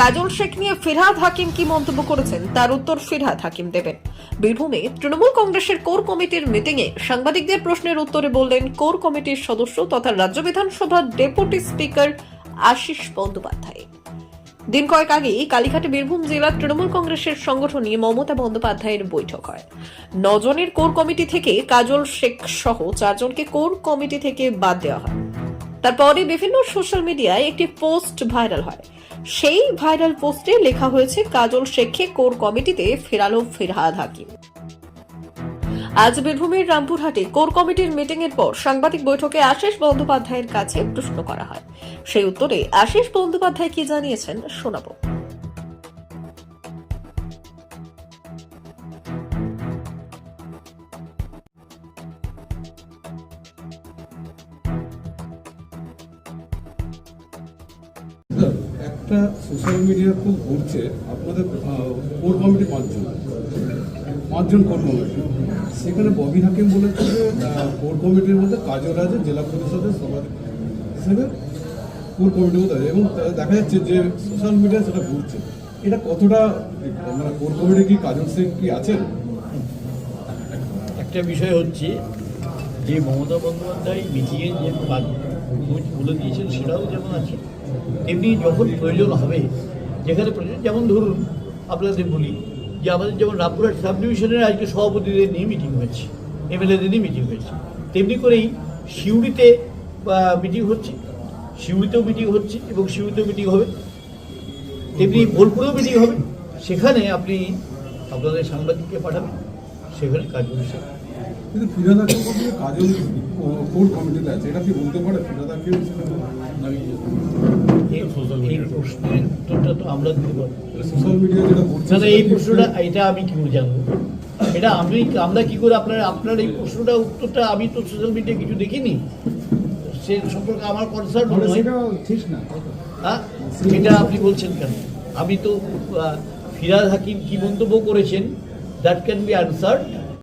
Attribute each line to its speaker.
Speaker 1: কাজল শেখ নিয়ে ফিরহাদ হাকিম কি মন্তব্য করেছেন? তার উত্তর ফিরহাদ হাকিম দেবেন। বীরভূমে তৃণমূল কংগ্রেসের কোর কমিটির মিটিংয়ে সাংবাদিকদের প্রশ্নের উত্তরে বললেন, কোর কমিটির সদস্য তথা রাজ্য বিধানসভার ডেপুটি স্পিকার আশিস বন্দ্যোপাধ্যায়। দিন কয়েক আগেই কালীঘাটে বীরভূম জেলার তৃণমূল কংগ্রেসের সংগঠন মমতা বন্দ্যোপাধ্যায়ের বৈঠক হয়। নজনের কোর কমিটি থেকে কাজল শেখ সহ চারজনকে কোর কমিটি থেকে বাদ দেওয়া হয়। তারপরে বিভিন্ন সোশ্যাল মিডিয়ায় একটি পোস্ট ভাইরাল হয়। সেই ভাইরাল পোস্টে লেখা হয়েছে, কাজল শেখকে কোর কমিটিতে ফেরালো ফেরহাদ হাকিম। আজ বীরভূমের রামপুরহাটে কোর কমিটির মিটিং এর পর সাংবাদিক বৈঠকে আশিস বন্দ্যোপাধ্যায়ের কাছে প্রশ্ন করা হয়। সেই উত্তরে আশিস বন্দ্যোপাধ্যায় কি জানিয়েছেন শোনাবো।
Speaker 2: একটা সোশ্যাল মিডিয়া খুব ঘুরছে, আপনাদের কোর কমিটি পাঁচজন। পাঁচজন কোর কমিটি সেখানে ববি হাকিম বলেছে যে কোর কমিটির মধ্যে কাজল আছে জেলা পরিষদের সভাপতি হিসেবে কোর কমিটির মধ্যে। এবং দেখা যাচ্ছে যে সোশ্যাল মিডিয়া সেটা ঘুরছে। এটা কতটা মানে কোর কমিটি কি, কাজল শেখ কি আছেন?
Speaker 3: একটা বিষয় হচ্ছে, যে মমতা বন্দ্যোপাধ্যায় মিটিংয়ে যে বলে দিয়েছেন, সেটাও যেমন আছে। তেমনি যখন প্রয়োজন হবে, যেখানে প্রয়োজন, যেমন ধরুন, আপনাদের বলি যে আমাদের যেমন রামপুরহাট সাব ডিভিশনের আজকে সভাপতিদের নিয়ে মিটিং হয়েছে এমএলএদের নিয়ে মিটিং হয়েছে, তেমনি করেই সিউড়িতে মিটিং হচ্ছে, সিউড়িতেও মিটিং হচ্ছে এবং সিউড়িতেও মিটিং হবে। তেমনি বোলপুরেও মিটিং হবে। সেখানে আপনি আপনাদের সাংবাদিককে পাঠাবেন, সেখানে কাজ করছে।
Speaker 2: কিন্তু কাজল কোর কমিটিতে আছে। এটা কি বলতে পারে? ফিরাদ হাকিম
Speaker 3: এই এই প্রশ্নের উত্তরটা তো আমরা দিতে পারব
Speaker 2: সোশ্যাল মিডিয়া যেটা ঘুরছে
Speaker 3: না না, এই প্রশ্নটা এটা আমি কি করে জানব? এটা আমি আমরা কি করে আপনার আপনার এই প্রশ্নটা উত্তরটা আমি তো সোশ্যাল মিডিয়া কিছু দেখিনি। সে সম্পর্কে আমার কনসার্ন
Speaker 2: মানে ঠিক না।
Speaker 3: হ্যাঁ? এটা আপনি বলছেন কেন? আমি তো ফিরাদ হাকিম কি মন্তব্য করেছেন? That can be answered